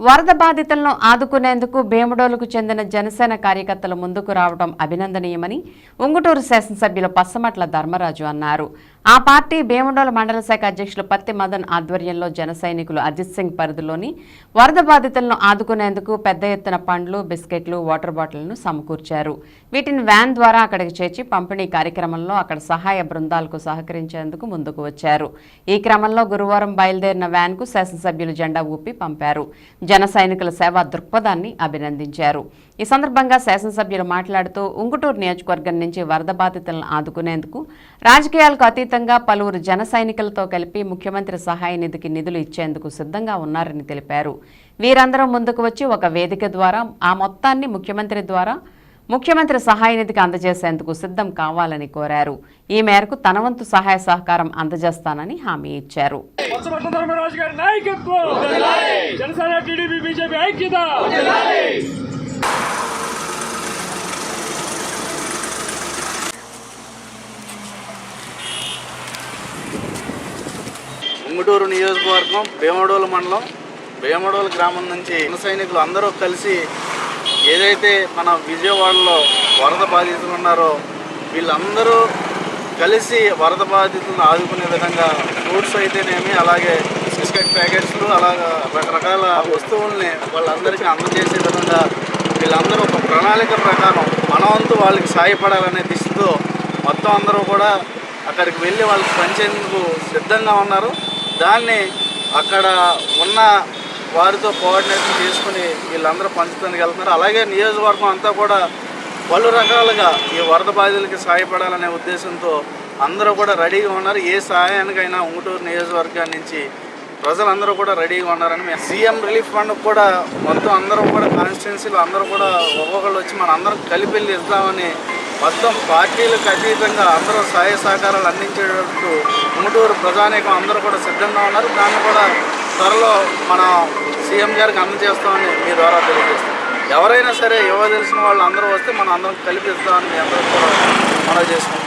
వరద బాధితులను ఆదుకునేందుకు భీమడోలుకు చెందిన జనసేన కార్యకర్తలు ముందుకు రావడం అభినందనీయమని ఉంగుటూరు శాసనసభ్యులు పచ్చమట్ల ధర్మరాజు అన్నారు. ఆ పార్టీ భీమడోలు మండల శాఖ అధ్యక్షులు పత్తి మదన్ ఆధ్వర్యంలో జన సైనికులు అజిత్ సింగ్ పరిధిలోని వరద బాధితులను ఆదుకునేందుకు పెద్ద ఎత్తున పండ్లు బిస్కెట్లు వాటర్ బాటిళ్ళను సమకూర్చారు. వీటిని వ్యాన్ ద్వారా అక్కడికి చేర్చి పంపిణీ కార్యక్రమంలో అక్కడ సహాయ బృందాలకు సహకరించేందుకు ముందుకు వచ్చారు. ఈ క్రమంలో గురువారం బయలుదేరిన వ్యాన్కు శాసనసభ్యులు జెండా ఊపి పంపారు. జన సైనికుల సేవా దృక్పథాన్ని అభినందించారు. ఈ సందర్భంగా శాసనసభ్యులు మాట్లాడుతూ ఉంగుటూరు నియోజకవర్గం నుంచి వరద బాధితులను ఆదుకునేందుకు రాజకీయాలకు అతీతంగా పలువురు జన సైనికులతో కలిపి ముఖ్యమంత్రి సహాయ నిధికి నిధులు ఇచ్చేందుకు సిద్ధంగా ఉన్నారని తెలిపారు. వీరందరూ ముందుకు వచ్చి ఒక వేదిక ద్వారా ఆ మొత్తాన్ని ముఖ్యమంత్రి ద్వారా ముఖ్యమంత్రి సహాయ నిధికి అందజేసేందుకు సిద్ధం కావాలని కోరారు. ఈ మేరకు తన వంతు సహాయ సహకారం అందజేస్తానని హామీ ఇచ్చారు. జనసేన టీడీపీ బీజేపీ ఐక్యత! ఉంగుటూరు నియోజకవర్గం భీమడోలు మండలం భీమడోలు గ్రామం నుంచి జన సైనికులు అందరూ కలిసి ఏదైతే మన విజయవాడలో వరద బాధితులు ఉన్నారో వీళ్ళందరూ కలిసి వరద బాధితులను ఆదుకునే విధంగా ఫ్రూట్స్ అయితేనేమి అలాగే బిస్కెట్ ప్యాకెట్స్లు అలాగా రకరకాల వస్తువుల్ని వాళ్ళందరికీ అందజేసే విధంగా వీళ్ళందరూ ఒక ప్రణాళిక ప్రకారం మన వంతు వాళ్ళకి సాయపడాలనే దిశతో మొత్తం అందరూ కూడా అక్కడికి వెళ్ళి వాళ్ళకి పంచేందుకు సిద్ధంగా ఉన్నారు. దాన్ని అక్కడ ఉన్న వారితో కోఆర్డినేషన్ చేసుకుని వీళ్ళందరూ పంచుతానికి వెళ్తున్నారు. అలాగే నియోజకవర్గం అంతా కూడా పలు రకాలుగా ఈ వరద బాధితులకి సహాయపడాలనే ఉద్దేశంతో అందరూ కూడా రెడీగా ఉన్నారు. ఏ సహాయానికైనా ఉంగుటూరు నియోజకవర్గం నుంచి ప్రజలందరూ కూడా రెడీగా ఉన్నారని మేము సీఎం రిలీఫ్ ఫండ్ కూడా మొత్తం అందరూ కూడా కాన్స్టిట్యున్సీలు అందరూ కూడా ఒక్కొక్కళ్ళు వచ్చి మన అందరం కలిపి వెళ్ళి ఇద్దామని మొత్తం పార్టీలకు అతీతంగా అందరూ సహాయ సహకారాలు అందించేటట్టు ఉంగుటూరు ప్రజానీకం అందరూ కూడా సిద్ధంగా ఉన్నారు. దాన్ని కూడా త్వరలో మన సీఎం గారికి అందజేస్తామని మీ ద్వారా తెలియజేస్తాం ఎవరైనా సరే ఇవ్వదలిసిన వాళ్ళు అందరూ వస్తే మనం అందరం కల్పిస్తామని మీ అందరూ కూడా మనం చేసుకుంటాం